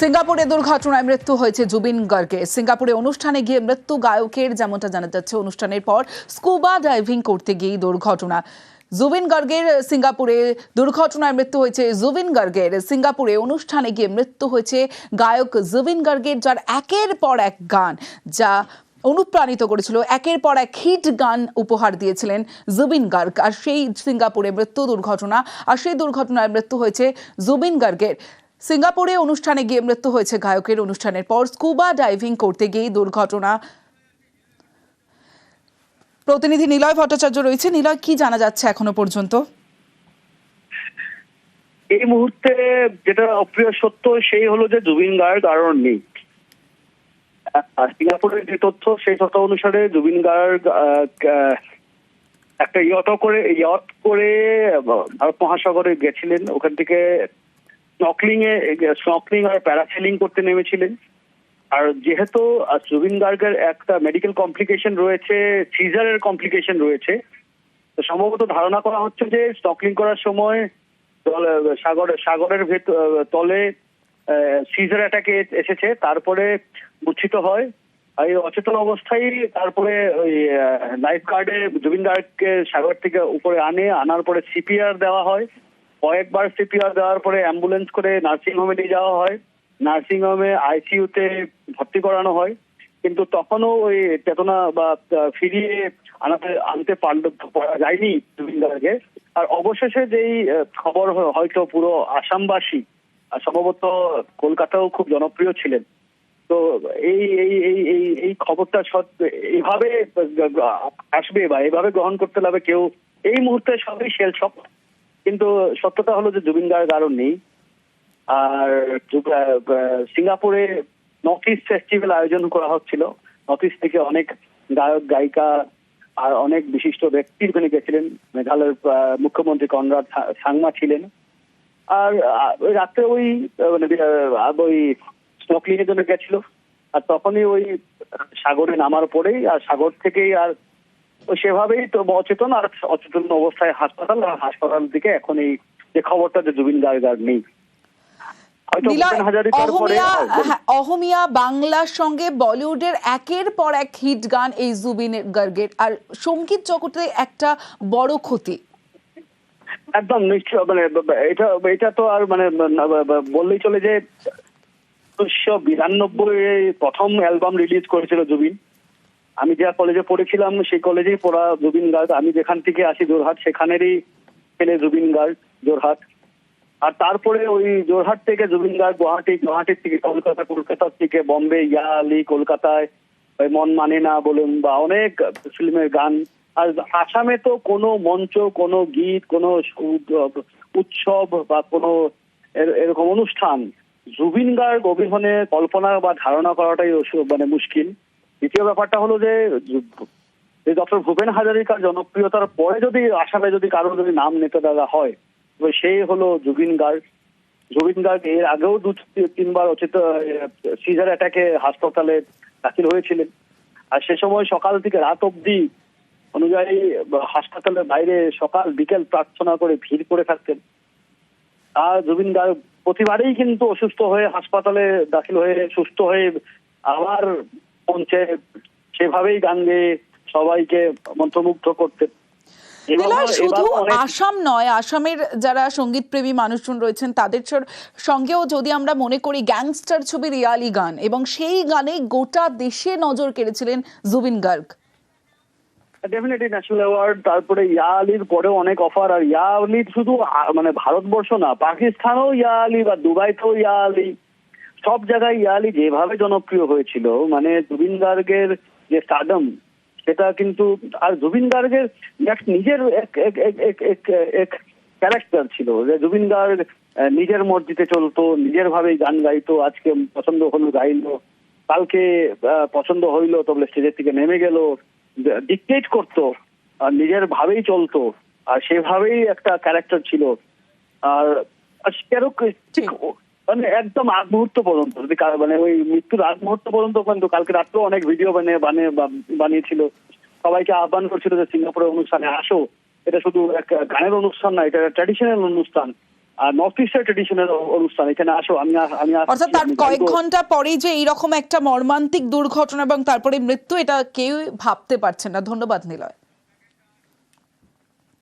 সিঙ্গাপুরে দুর্ঘটনায় মৃত্যু হয়েছে জুবিন গার্গের। সিঙ্গাপুরে অনুষ্ঠানে গিয়ে মৃত্যু গায়কের যেমনটা জানা যাচ্ছে, অনুষ্ঠানের পর স্কুবা ডাইভিং করতে গিয়ে দুর্ঘটনা। জুবিন গার্গের সিঙ্গাপুরে দুর্ঘটনায় মৃত্যু হয়েছে জুবিন গার্গের। সিঙ্গাপুরে অনুষ্ঠানে গিয়ে মৃত্যু হয়েছে গায়ক জুবিন গার্গের, যার একের পর এক গান যা অনুপ্রাণিত করেছিল, একের পর এক হিট গান উপহার দিয়েছিলেন জুবিন গার্গ। আর সেই সিঙ্গাপুরে মৃত্যু দুর্ঘটনা, আর সেই দুর্ঘটনায় মৃত্যু হয়েছে জুবিন গার্গের। সিঙ্গাপুরে অনুষ্ঠানে গিয়ে মৃত্যু হয়েছে গায়কের। অনুষ্ঠানের পর স্কুবা ডাইভিং করতে গিয়ে দুর্ঘটনা। প্রতিনিধি নিলয় ভট্টাচার্য রয়েছে। নিলয় কি জানা যাচ্ছে এখনও পর্যন্ত? এই মুহূর্তে যেটা অপ্রিয় সত্য সেই হলো যে জুবিন গার্গ আর নেই সিঙ্গাপুরের যে তথ্য সেই তথ্য অনুসারে জুবিন আহ, একটা ইয়ট করে ইয়ট করে ভারত মহাসাগরে গেছিলেন। ওখান থেকে স্নকলিং এ স্নকলিং আর প্যারাসেলিং করতে নেমেছিলেন। আর যেহেতু জুবিন গার্গের একটা মেডিকেল কমপ্লিকেশন রয়েছে, সিজারের কমপ্লিকেশন রয়েছে, তো সম্ভবত ধারণা করা হচ্ছে যে স্নকলিং করার সময় সাগর, সাগরের তলে সিজার অ্যাটাকে এসেছে, তারপরে মূর্ছিত হয়। এই অচেতন অবস্থায় তারপরে ওই লাইফ গার্ডে জুবিন গার্গকে সাগর থেকে উপরে আনে, আনার পরে সিপিআর দেওয়া হয়। কয়েকবার সিপিআর দেওয়ার পরে অ্যাম্বুলেন্স করে নার্সিং হোমে নিয়ে যাওয়া হয়। নার্সিং হোমে আইসিইউতে ভর্তি করানো হয়। কিন্তু তখনও ওই চেতনা বা ফিরিয়ে আনাতে, আনতে পারল পারা যায়নি গার্গকে আর অবশেষে যেই খবর হয়তো পুরো আসামবাসী সম্ভবত কলকাতাও খুব জনপ্রিয় ছিলেন। তো এই এই এই এই এই খবরটা এইভাবে আসবে বা এইভাবে গ্রহণ করতে লাগবে কেউ এই মুহূর্তে সবই শেল শপ কিন্তু সত্যতা হলো যে জুবিন গার্গ আরও নেই আর সিঙ্গাপুরে নর্থ ইস্ট ফেস্টিভ্যাল আয়োজন করা হচ্ছিল। নর্থ ইস্ট থেকে অনেক গায়ক, গায়িকা আর অনেক বিশিষ্ট ব্যক্তি ওখানে গেছিলেন। মেঘালয়ের মুখ্যমন্ত্রী কনরাড সাংমা ছিলেন। আর ওই রাত্রে ওই মানে ওই স্নকলিং এর জন্য গেছিল। আর তখনই ওই সাগরে নামার পরেই আর সাগর থেকেই আর সেভাবেই তো অচেতন আর অচেতন অবস্থায় হাসপাতাল আর হাসপাতাল থেকে এখন এই যে খবরটা যে জুবিন গার্গার নেই। হ্যাঁ, অহমিয়া বাংলার সঙ্গে বলিউডের একের পর এক হিট গান এই জুবিন গার্গের। আর সংগীত জগতে একটা বড় ক্ষতি। একদম নিশ্চয় মানে এটা এটা তো আর মানে বললেই চলে যে উনিশশো বিরানব্বই প্রথম অ্যালবাম রিলিজ করেছিল জুবিন। আমি যা কলেজে পড়েছিলাম, সেই কলেজেই পড়া জুবিন গার্গ। আমি যেখান থেকে আসি জোরহাট, সেখানেরই ছেলে জুবিন গার্গ, জোরহাট। আর তারপরে ওই জোরহাট থেকে জুবিন গার্গ গুয়াহাটি, গুয়াহাটির থেকে কলকাতা, কলকাতার থেকে বম্বে ইয়া আলী কলকাতায় ওই মন মানে না বলুন বা অনেক ফিল্মের গান। আর আসামে তো কোনো মঞ্চ, কোনো গীত, কোনো উৎসব বা কোনো এর- এরকম অনুষ্ঠান। জুবিন গার্গ অবিহনে কল্পনা বা ধারণা করাটাই মানে মুশকিল। দ্বিতীয় ব্যাপারটা হলো যে ডক্টর ভূপেন হাজারিকার জনপ্রিয়তার পরে যদি আসামে যদি কারও যদি নাম নিতে দেওয়া হয়, তবে সেই হলো জুবিন গার্গ। জুবিন গার্গ এর আগেও দু তিনবার অচেত সিজার অ্যাটাকে হাসপাতালে দাখিল হয়েছিলেন। আর সে সময় সকাল থেকে রাত অবধি অনুযায়ী হাসপাতালের বাইরে সকাল বিকেল প্রার্থনা করে ভিড় করে থাকতেন। আর জুবিন গার্গ প্রতিবারেই কিন্তু অসুস্থ হয়ে হাসপাতালে দাখিল হয়ে, সুস্থ হয়ে আবার মঞ্চে সেভাবেই গান গেয়ে সবাইকে মন্ত্রমুগ্ধ করতে। শুধু আসাম নয় আসামের যারা সংগীত প্রেমী মানুষজন রয়েছেন তাদের সঙ্গেও যদি আমরা মনে করি গ্যাংস্টার ছবির রিয়ালি গান এবং সেই গানে গোটা দেশে নজর কেড়েছিলেন Zubeen Garg. Definitely national award তারপরে ইয়া আলীর পরেও অনেক অফার আর ইয়া আলী শুধু মানে ভারতবর্ষ না পাকিস্তানও ইয়া আলী বা দুবাইতেও ইয়া আলী সব জায়গায় ইয়া আলী যেভাবে জনপ্রিয় হয়েছিল মানে জুবিন গার্গের যে স্টাডম সেটা কিন্তু আর জুবিন গার্গের এক নিজের এক এক এক এক ক্যারেক্টার ছিল যে জুবিন গার্গ নিজের মর্জিতে চলতো নিজের ভাবেই গান গাইতো আজকে পছন্দ হলো গাইলো কালকে পছন্দ হইল তবে স্টেজের থেকে নেমে গেল ডিকটেট করতো আর নিজের ভাবেই চলতো আর সেভাবেই একটা ক্যারেক্টার ছিল আর ঠিক। মানে একদম আগ মুহূর্ত পর্যন্ত যদি মানে ওই মৃত্যুর আগ মুহূর্ত পর্যন্ত কিন্তু কালকে রাত্রেও অনেক ভিডিও বানিয়ে বানিয়ে বানিয়েছিল। সবাইকে আহ্বান করছিল যে সিঙ্গাপুরের অনুষ্ঠানে আসো। এটা শুধু এক গানের অনুষ্ঠান না এটা ট্র্যাডিশনাল অনুষ্ঠান। নর্থ ইস্টের ট্রেডিশনের অনুষ্ঠান এখানে আসো আমি আমি অর্থাৎ তার কয়েক ঘণ্টা পরেই যে এইরকম একটা মর্মান্তিক দুর্ঘটনা এবং তারপরে মৃত্যু এটা কেউ ভাবতে পারছে না। ধন্যবাদ নিলয়।